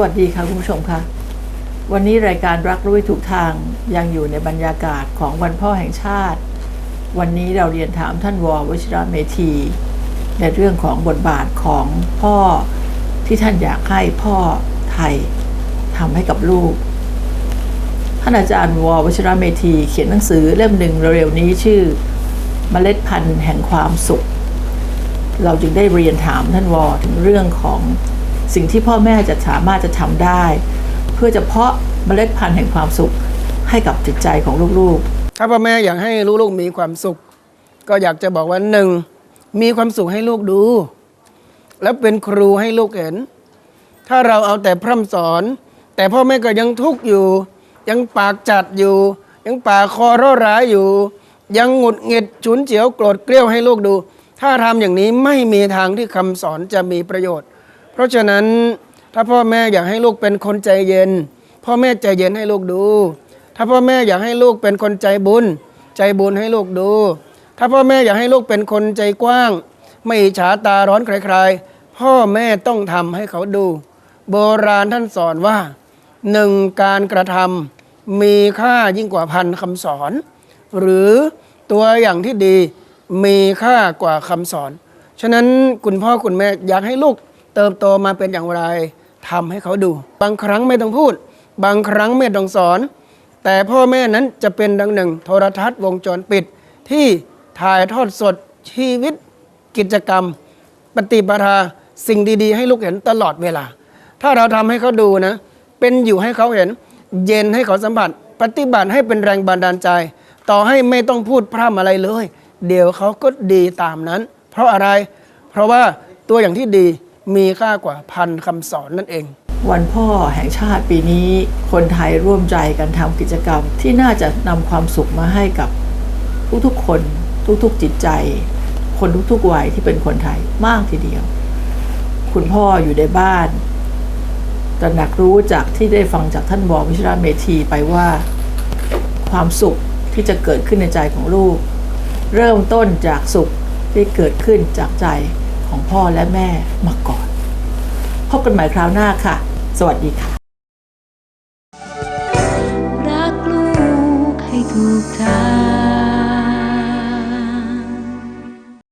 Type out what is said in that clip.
วัสดีค่ะคุณผู้ชมค่ะ วันนี้รายการรักรู้ถูกทางยังอยู่ในบรรยากาศของวันพ่อแห่งชาติ วันนี้เราเรียนถามท่านววชิระเมธี ในเรื่องของบทบาทของพ่อที่ท่านอยากให้พ่อไทยทำให้กับลูก ท่านอาจารย์ววชิระเมธี เขียนหนังสือเล่มหนึ่งเร็วๆนี้ชื่อเมล็ดพันธุ์แห่งความสุข เราจึงได้เรียนถามท่านวอถึงเรื่องของ สิ่งที่พ่อแม่จะสามารถจะทำได้ เพื่อจะเพาะเมล็ดพันธุ์แห่งความสุขให้กับจิตใจของลูกๆ ถ้าพ่อแม่อยากให้ลูกๆมีความสุข ก็อยากจะบอกว่าหนึ่งมีความสุขให้ลูกดู แล้วเป็นครูให้ลูกเห็น ถ้าเราเอาแต่พร่ำสอน แต่พ่อแม่ก็ยังทุกข์อยู่ ยังปากจัดอยู่ ยังปากคอร้อร้ายอยู่ ยังหงุดหงิดฉุนเฉียวโกรธเกลี้ยวให้ลูกดู ถ้าทำอย่างนี้ไม่มีทางที่คำสอนจะมีประโยชน์ เพราะฉะนั้นถ้าพ่อแม่อยากให้ลูกเป็นคนใจเย็น พ่อแม่ใจเย็นให้ลูกดู ถ้าพ่อแม่อยากให้ลูกเป็นคนใจบุญ ใจบุญให้ลูกดู ถ้าพ่อแม่อยากให้ลูกเป็นคนใจกว้าง ไม่ฉาตาร้อนใครๆพ่อแม่ต้องทำให้เขาดู โบราณท่านสอนว่าหนึ่งการกระทำมีค่ายิ่งกว่าพันคำสอน หรือตัวอย่างที่ดีมีค่ากว่าคำสอน ฉะนั้นคุณพ่อคุณแม่อยากให้ลูก เติบโตมาเป็นอย่างไรทำให้เขาดู บางครั้งไม่ต้องพูด บางครั้งไม่ต้องสอน แต่พ่อแม่นั้นจะเป็นดังหนึ่ง โทรทัศน์วงจรปิด ที่ถ่ายทอดสดชีวิต กิจกรรม ปฏิปทาสิ่งดีๆ ให้ลูกเห็นตลอดเวลา ถ้าเราทำให้เขาดูนะ เป็นอยู่ให้เขาเห็น เย็นให้เขาสัมผัส ปฏิบัติให้เป็นแรงบันดาลใจ ต่อให้ไม่ต้องพูดพร่ำอะไรเลย เดี๋ยวเขาก็ดีตามนั้น เพราะอะไร เพราะว่าตัวอย่างที่ดี มีค่ากว่าพันคำสอนนั่นเอง วันพ่อแห่งชาติปีนี้คนไทยร่วมใจกันทำกิจกรรม ที่น่าจะนำความสุขมาให้กับทุกๆคนทุกๆจิตใจ คนทุกๆวัยที่เป็นคนไทยมากทีเดียว คุณพ่ออยู่ในบ้านตระหนักรู้จากที่ได้ฟังจากท่านวอวิชราเมธีไปว่า ความสุขที่จะเกิดขึ้นในใจของลูก เริ่มต้นจากสุขที่เกิดขึ้นจากใจ ของพ่อและแม่มาก่อน พบกันใหม่คราวหน้าค่ะ สวัสดีค่ะ รักลูกให้ถูกทาง